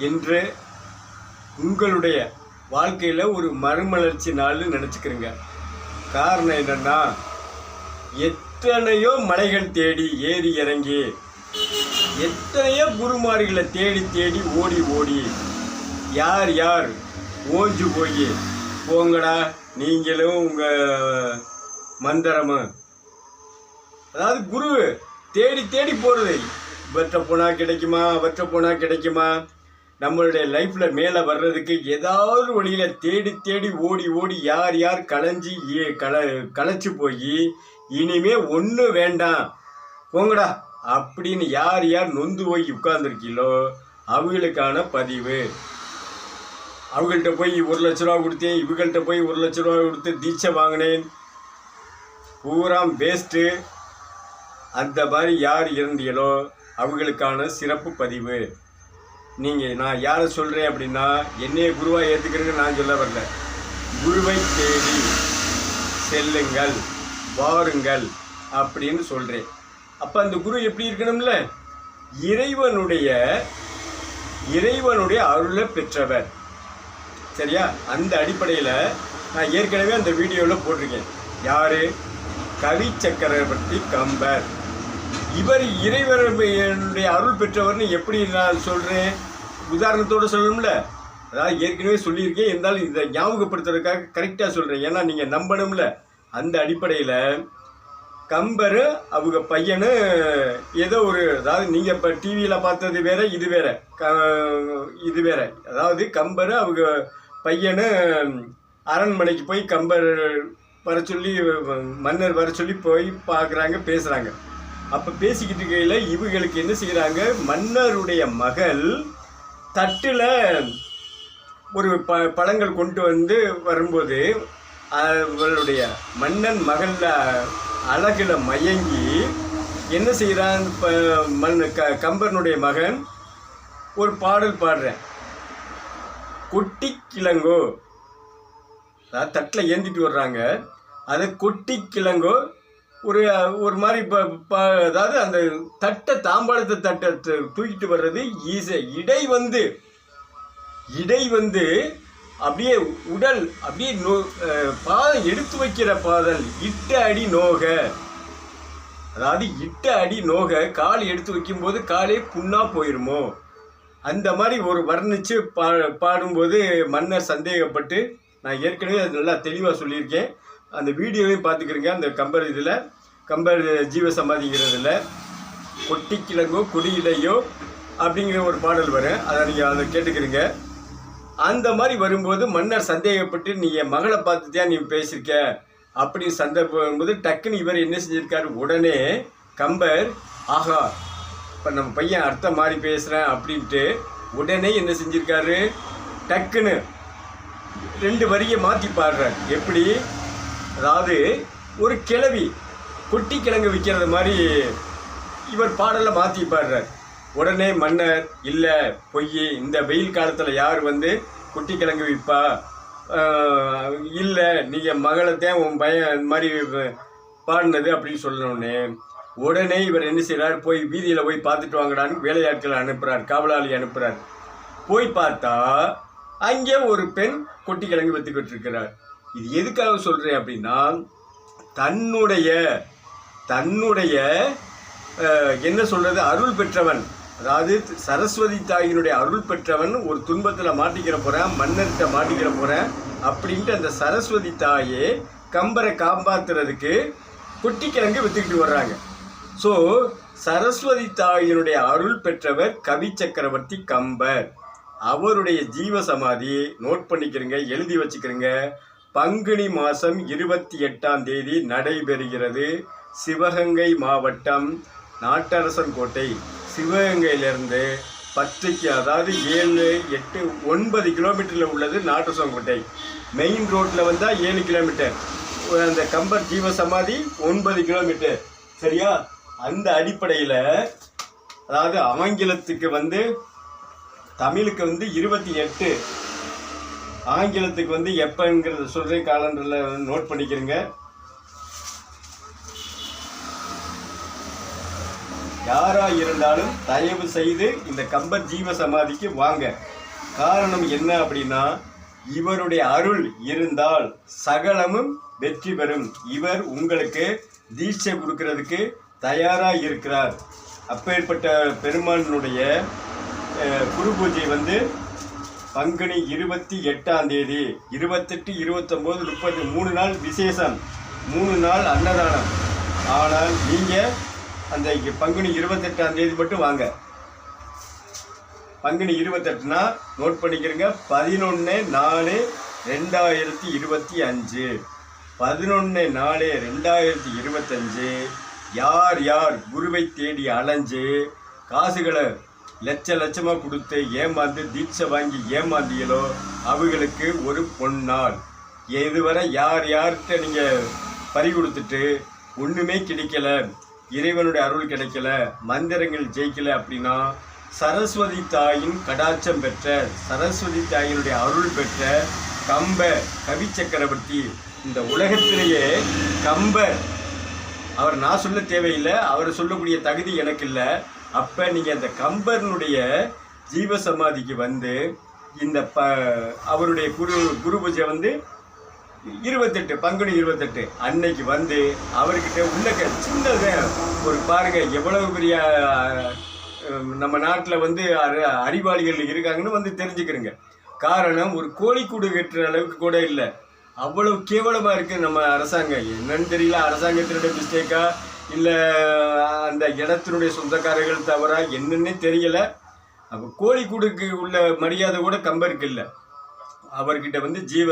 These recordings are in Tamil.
என்று உங்களுடைய வாழ்க்கையில் ஒரு மறுமலர்ச்சி நாள்னு நினச்சிக்கிறங்க. காரணம் என்னென்னா எத்தனையோ மலைகள் தேடி ஏறி இறங்கி எத்தனையோ குருமார்களை தேடி தேடி ஓடி ஓடி யார் யார் ஓஞ்சு போய் போங்கடா நீங்களும் உங்கள் மந்திரமும் அதாவது குரு தேடி தேடி போகிறது இவற்றை போனால் கிடைக்குமா அவற்றை போனால் கிடைக்குமா நம்மளுடைய லைஃப்பில் மேலே வர்றதுக்கு ஏதாவது வழியில் தேடி தேடி ஓடி ஓடி யார் யார் களைஞ்சி ஏ கல களைச்சி போய் இனிமே ஒன்றும் வேண்டாம். போங்கடா அப்படின்னு யார் யார் நொந்து போய் உட்கார்ந்துருக்கீங்களோ அவங்களுக்கான பதிவு. அவங்கள்ட்ட போய் ஒரு லட்ச ரூபா கொடுத்தேன் இவங்கள்ட்ட போய் ஒரு லட்ச ரூபா கொடுத்து தீட்சை வாங்கினேன். பூராம் வேஸ்ட்டு அந்த மாதிரி யார் இருந்தீங்களோ அவங்களுக்கான சிறப்பு பதிவு. நீங்கள் நான் யாரை சொல்கிறேன் அப்படின்னா என்னைய குருவாக ஏற்றுக்கிறேன்னு நான் சொல்ல வரல. குருவை தேடி செல்லுங்கள் வாருங்கள் அப்படின்னு சொல்கிறேன் அப்போ அந்த குரு எப்படி இருக்கணும்ல? இறைவனுடைய இறைவனுடைய அருளை பெற்றவர். சரியா? அந்த அடிப்படையில் நான் ஏற்கனவே அந்த வீடியோவில் போட்டிருக்கேன். யார்? கவி சக்கரவர்த்தி கம்பர். இவர் இறைவனுடைய அருள் பெற்றவர்னு எப்படி நான் சொல்கிறேன் உதாரணத்தோடு சொல்லணும்ல. அதாவது ஏற்கனவே சொல்லியிருக்கேன். இருந்தாலும் இதை ஞாபகப்படுத்துறதுக்காக கரெக்டாக சொல்கிறேன் ஏன்னா நீங்கள் நம்பணும்ல. அந்த அடிப்படையில் கம்பர் அவங்க பையனு ஏதோ ஒரு அதாவது நீங்கள் இப்போ டிவியில் பார்த்தது வேற இது வேற. க இது வேற. அதாவது கம்பர் அவங்க பையனு அரண்மனைக்கு போய் கம்பர் வர சொல்லி மன்னர் வர சொல்லி போய் பார்க்குறாங்க பேசுகிறாங்க அப்போ பேசிக்கிட்டு இருக்கையில் இவங்களுக்கு என்ன செய்கிறாங்க மன்னருடைய மகள் தட்டில் ஒரு ப பழங்கள் கொண்டு வந்து வரும்போது அவளுடைய மன்னன் மகளில் அழகில் மயங்கி என்ன செய்கிறான் இப்போ மண் க கம்பனுடைய மகன் ஒரு பாடல் பாடுறேன். கொட்டி கிழங்கோ அதாவது தட்டில் ஏந்திட்டு வர்றாங்க. அதை கொட்டி கிழங்கோ ஒரு ஒரு மாதிரி இப்போ இப்போ அதாவது அந்த தட்டை தாம்பாளத்தை தட்டை தூக்கிட்டு வர்றது ஈஸி இடை வந்து இடை வந்து அப்படியே உடல் அப்படியே நோ பாதம் எடுத்து வைக்கிற பாதல் இட்ட அடி நோக. அதாவது இட்ட அடி நோக கால் எடுத்து வைக்கும்போது காலே புண்ணாக போயிருமோ? அந்த மாதிரி ஒரு வர்ணித்து பா பாடும்போது மன்னர் சந்தேகப்பட்டு நான் ஏற்கனவே அது நல்லா தெளிவாக சொல்லியிருக்கேன். அந்த வீடியோவையும் பார்த்துக்கிறீங்க. அந்த கம்பர் இதில். கம்பர் ஜீவ சம்பாதிக்கிறதுல கொட்டி கிழங்கோ கொடியிலையோ அப்படிங்கிற ஒரு பாடல் வரும். அதை நீங்கள் அதை கேட்டுக்கிறீங்க. அந்த மாதிரி வரும்போது மன்னர் சந்தேகப்பட்டு நீ என் மகளை பார்த்துட்டியா? நீ பேசியிருக்க. அப்படின்னு சந்தர்ப்பம் வரும்போது டக்குன்னு இவர் என்ன செஞ்சிருக்காரு? உடனே கம்பர் ஆஹா இப்போ நம்ம பையன் அர்த்தம் மாறி பேசுகிறேன் அப்படின்ட்டு உடனே என்ன செஞ்சிருக்காரு? டக்குன்னு ரெண்டு வரியை மாற்றி பாடுறார். எப்படி? அதாவது ஒரு கிழவி குட்டி கிழங்கு விற்கிறது மாதிரி இவர் பாடலை மாற்றி பாடுறார். உடனே மன்னர் இல்லை பொய் இந்த வெயில் காலத்தில் யார் வந்து குட்டி கிழங்கு விற்பா இல்லை நீங்கள் மகளைத்தான் உன் பையன் இந்த மாதிரி பாடினது அப்படின்னு சொல்லணுன்னே உடனே இவர் என்ன செய்கிறார் போய் வீதியில் போய் பார்த்துட்டு வாங்கடான்னு வேலையாட்களை அனுப்புகிறார் காவலாளி அனுப்புகிறார் போய் பார்த்தா அங்கே ஒரு பெண் குட்டி கிழங்கு வித்துக்கிட்டு இருக்கிறார். இது எதுக்காக சொல்கிறேன் அப்படின்னா தன்னுடைய தன்னுடைய என்ன சொல்கிறது அருள் பெற்றவன் அதாவது சரஸ்வதி தாயினுடைய அருள் பெற்றவன் ஒரு துன்பத்தில் மாட்டிக்கிற போகிறேன் மன்னர்கிட்ட மாட்டிக்கிற போகிறேன் அப்படின்ட்டு அந்த சரஸ்வதி தாயே கம்பரை காப்பாற்றுறதுக்கு குட்டிக்கிழங்கு வித்துக்கிட்டு வர்றாங்க. ஸோ சரஸ்வதி தாயினுடைய அருள் பெற்றவர் கவி சக்கரவர்த்தி கம்பர். அவருடைய ஜீவ சமாதி நோட் பண்ணிக்கிறங்க எழுதி வச்சுக்கிறங்க. பங்குனி மாதம் இருபத்தி எட்டாம் தேதி நடைபெறுகிறது. சிவகங்கை மாவட்டம் நாட்டரசன் கோட்டை சிவகங்கையிலிருந்து பத்துக்கு அதாவது ஏழு எட்டு ஒன்பது கிலோமீட்டரில் உள்ளது நாட்டரசன் கோட்டை மெயின் ரோட்டில் வந்தால் ஏழு கிலோமீட்டர். அந்த கம்பர் ஜீவ சமாதி ஒன்பது கிலோமீட்டர். சரியா? அந்த அடிப்படையில் அதாவது ஆங்கிலத்துக்கு வந்து தமிழுக்கு வந்து இருபத்தி எட்டு. ஆங்கிலத்துக்கு வந்து எப்போங்கிறத சொல்கிறேன் காலண்டரில் நோட் பண்ணிக்கிறேங்க. யாராக இருந்தாலும் தயவு செய்து இந்த கம்பர் ஜீவ சமாதிக்கு வாங்க. காரணம் என்ன அப்படின்னா இவருடைய அருள் இருந்தால் சகலமும் வெற்றி பெறும். இவர் உங்களுக்கு தீட்சை கொடுக்கறதுக்கு தயாராக இருக்கிறார். அப்பேற்பட்ட பெருமானுடைய குரு பூஜை வந்து பங்குனி இருபத்தி எட்டாம் தேதி இருபத்தெட்டு இருபத்தொம்போது முப்பது மூணு நாள் விசேஷம் மூணு நாள் அன்னதானம். ஆனால் நீங்கள் அந்த பங்குனி இருபத்தெட்டாம் தேதி மட்டும் வாங்க. பங்குனி இருபத்தெட்டுனா நோட் பண்ணிக்கிறங்க. பதினொன்று நாலு ரெண்டாயிரத்தி இருபத்தி அஞ்சு. பதினொன்று நாலு ரெண்டாயிரத்தி இருபத்தஞ்சு. யார் யார் குருவை தேடி அலைஞ்சு காசுகளை லட்ச லட்சமாக கொடுத்து ஏமாந்து தீட்சை வாங்கி ஏமாந்தியலோ அவங்களுக்கு ஒரு பொன்னாள் இதுவரை யார் யார்கிட்ட நீங்கள் பறி கொடுத்துட்டு ஒன்றுமே கிடைக்கல இறைவனுடைய அருள் கிடைக்கல மந்திரங்கள் ஜெயிக்கல அப்படின்னா சரஸ்வதி தாயின் கடாட்சம் பெற்ற சரஸ்வதி தாயினுடைய அருள் பெற்ற கம்ப கவி சக்கரவர்த்தி இந்த உலகத்திலேயே கம்பர் அவர் நான் சொல்ல தேவையில்லை அவர் சொல்லக்கூடிய தகுதி எனக்கு இல்லை. அப்போ நீங்கள் அந்த கம்பரனுடைய ஜீவ சமாதிக்கு வந்து இந்த ப அவருடைய குரு குரு பூஜை வந்து இருபத்தெட்டு பங்குனி இருபத்தெட்டு அன்னைக்கு வந்து அவர்கிட்ட உள்ள க- ஒரு பாருங்க எவ்வளவு பெரிய நம்ம நாட்டில் வந்து அறி- அறிவாளிகள் இருக்காங்கன்னு வந்து தெரிஞ்சுக்கிறோங்க. காரணம் ஒரு கோழிக்கூடு கட்டுற அளவுக்கு கூட இல்லை. அவ்வளவு கேவலமாக இருக்குது நம்ம அரசாங்கம். என்னன்னு தெரியல அரசாங்கத்தினுடைய மிஸ்டேக்காக இல்லை அந்த இடத்தினுடைய சொந்தக்காரர்கள் தவறா என்னன்னே தெரியலை. அப்போ கோழிக்கூடுக்கு உள்ள மரியாதை கூட கம்பருக்கு இல்லை. அவர்கிட்ட வந்து ஜீவ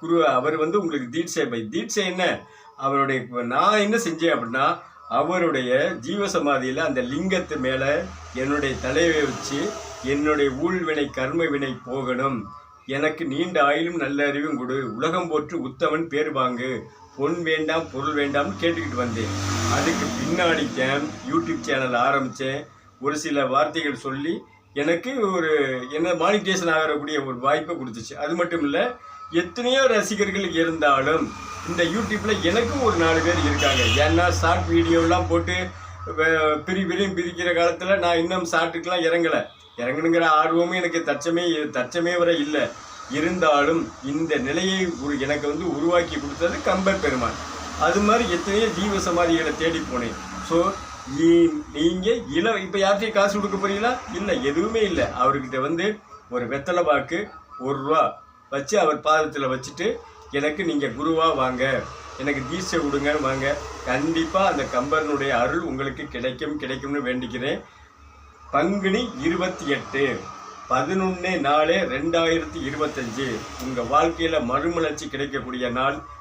குரு அவர் வந்து உங்களுக்கு தீட்சை பை தீட்சை என்ன? அவருடைய நான் என்ன செஞ்சேன் அப்படின்னா அவருடைய ஜீவ சமாதியில் அந்த லிங்கத்து மேலே என்னுடைய தலையை வச்சு என்னுடைய ஊழ்வினை கர்ம வினை போகணும். எனக்கு நீண்ட ஆயிலும் நல்ல அறிவும் கொடு. உலகம் போற்று உத்தவன் பேர் வாங்கு. பொன் வேண்டாம் பொருள் வேண்டாம்னு கேட்டுக்கிட்டு வந்தேன். அதுக்கு பின்னாடி கேம் யூடியூப் சேனல் ஆரம்பித்தேன் ஒரு சில வார்த்தைகள் சொல்லி எனக்கு ஒரு என்ன மானிட்டேஷன் ஆகக்கூடிய ஒரு வாய்ப்பை கொடுத்துச்சு. அது மட்டும் இல்லை எத்தனையோ ரசிகர்கள் இருந்தாலும் இந்த யூடியூப்பில் எனக்கும் ஒரு நாலு பேர் இருக்காங்க. ஏன்னா ஷார்ட் வீடியோலாம் போட்டு பிரி பிரியும் பிரிக்கிற காலத்தில் நான் இன்னும் ஷார்ட்டுக்கெலாம் இறங்கலை. இறங்கணுங்கிற ஆர்வமும் எனக்கு தச்சமே தச்சமே வர இல்லை. இருந்தாலும் இந்த நிலையை ஒரு எனக்கு வந்து உருவாக்கி கொடுத்தது கம்பர் பெருமான் அது மாதிரி எத்தனையோ ஜீவ சமாதிகளை தேடி போனேன். ஸோ நீங்கள் இல இப்போ யார்கிட்டயும் காசு கொடுக்க போறீங்களா? இல்லை எதுவுமே இல்லை. அவர்கிட்ட வந்து ஒரு வெத்தலை பாக்கு ஒரு ரூபா வச்சு அவர் பாதத்தில் வச்சுட்டு எனக்கு நீங்கள் குருவாக வாங்க. எனக்கு தீட்சை கொடுங்கன்னு வாங்க. கண்டிப்பாக அந்த கம்பனுடைய அருள் உங்களுக்கு கிடைக்கும் கிடைக்கும்னு வேண்டிக்கிறேன். பங்குனி இருபத்தி எட்டு. பதினொன்று நாலு ரெண்டாயிரத்தி இருபத்தஞ்சு. உங்கள் வாழ்க்கையில் மறுமலர்ச்சி கிடைக்கக்கூடிய நாள்.